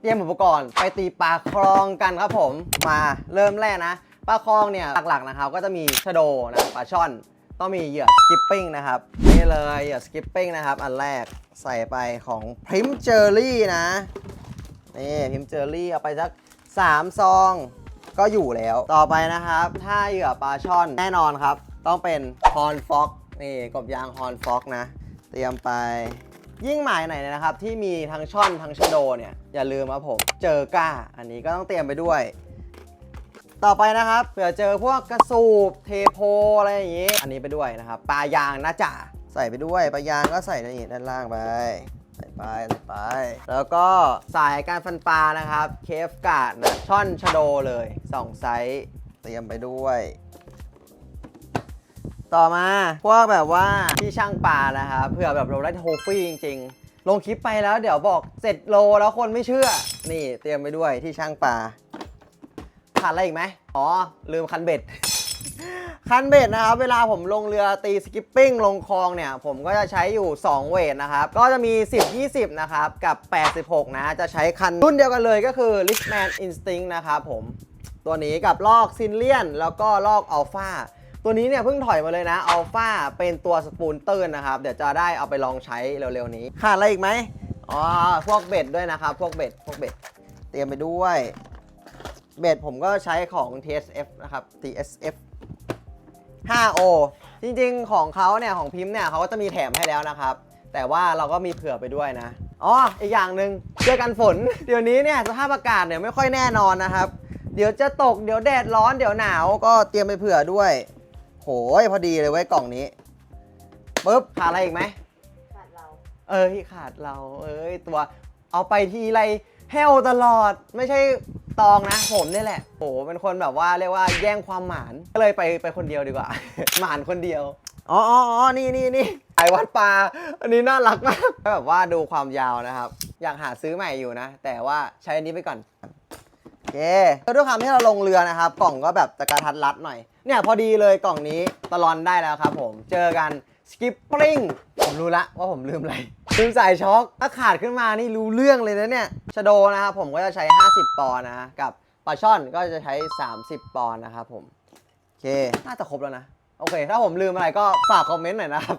เตรียมอุปกรณ์ไปตีปลาคลองกันครับผม มาเริ่มแรกนะ ปลาคลองเนี่ยหลักๆนะครับก็จะมีชะโดนะปลาช่อน ต้องมีเหยื่อสกิปปิ้งนะครับนี่เลยเหยื่อสกิปปิ้งนะครับ อันแรกใส่ไปของพริมเจอรี่นะนี่พริมเจอรี่เอาไปสัก 3 ซองก็อยู่แล้วต่อไปนะครับ ถ้าเหยื่อปลาช่อนแน่นอนครับ ต้องเป็นฮอนฟ็อกนี่กบยางฮอนฟ็อกนะ เตรียมไป ยิ่งหมายไหนนะครับ ที่มีทั้งช่อนทั้งชโดเนี่ย อย่าลืมครับผม เจอก้า อันนี้ก็ต้องเตรียมไปด้วย ต่อไปนะครับเผื่อเจอพวกกระสูบเทโพอะไรอย่างนี้ อันนี้ไปด้วยนะครับปลายางนะจ่าใส่ไปด้วยปลายางก็ใส่ในด้านล่างไปใส่ไปใส่ไป แล้วก็สายการฟันปลานะครับ เคฟกาดนะช่อนชโดเลย 2 ไซส์เตรียมไปด้วย ต่อมาพวกแบบว่าที่ช่างปลานะครับเผื่อแบบเราได้โทฟี่จริง ๆ ลงคลิปไปแล้วเดี๋ยวบอกเสร็จโลแล้วคนไม่เชื่อ นี่เตรียมไปด้วยที่ช่างปลาขาดอะไรอีกไหมอ๋อ ลืมคันเบ็ด คันเบ็ดนะครับ เวลาผมลงเรือตีสกิปปิ้งลงคลองเนี่ย ผมก็จะใช้อยู่ 2 เวทนะครับ ก็จะมี 10 20 นะครับ กับ 86 นะ จะใช้คันรุ่นเดียวกันเลยก็คือ Richman Instinct นะครับผม ตัวนี้กับลอกซินเลียน แล้วก็ลอกอัลฟา ตัวนี้เนี่ยเพิ่งถอยมาเลยนะอัลฟาเป็นตัวสปูนตื้นนะครับ เดี๋ยวจะได้เอาไปลองใช้เร็วๆนี้ ขาดอะไรอีกไหมอ๋อ พวกเบ็ดด้วยนะครับ พวกเบ็ด พวกเบ็ด เตรียมไปด้วย เบ็ดผมก็ใช้ของ TSF นะครับ TSF 5O จริงๆ ของเขาเนี่ย ของพิมพ์เนี่ยเขาก็จะมีแถมให้แล้วนะครับ แต่ว่าเราก็มีเผื่อไปด้วยนะ อ๋อ อีกอย่างหนึ่งเจอกันฝน เดี๋ยวนี้เนี่ยสภาพอากาศเนี่ยไม่ค่อยแน่นอนนะครับ เดี๋ยวจะตก เดี๋ยวแดดร้อน เดี๋ยวหนาว ก็เตรียมไปเผื่อด้วย ยพอดีเลยไว้ยกล่องนี้ปึ๊บขาดอะไรอีกไหม ขาดเรา เอ้ยขาดเรา เอ้ยตัวเอาไปทีไรแห้วตลอดไม่ใช่ตองนะ ผมนี่แหละโหเป็นคนแบบว่าเรียกว่าแย่งความหมานก็เลยไปไปคนเดียวดีกว่า หมานคนเดียวอ๋ออ๋ออ๋อนี่นี่นี่ไอวัดปลาอันนี้น่ารักมากแบบว่าดูความยาวนะครับ อยากหาซื้อใหม่อยู่นะ แต่ว่าใช้อันนี้ไปก่อนโอ เคด้วยความที่เราลงเรือนะครับ กล่องก็แบบตะการทัดรัดหน่อย เนี่ยพอดีเลยกล่องนี้ตลอนได้แล้วครับผม เจอกันสกิปปิ้งผมรู้ละว่าผมลืมอะไร ลืมใส่ช็อคถ้าขาดขึ้นมานี่รู้เรื่องเลยนะเนี่ยชโดนะครับผมก็จะใช้ 50 ปอนด์นะกับปลาช่อนก็จะใช้ 30 ปอนด์นะครับผม โอเค น่าจะครบแล้วนะ โอเค ถ้าผมลืมอะไรก็ฝากคอมเมนต์หน่อยนะครับ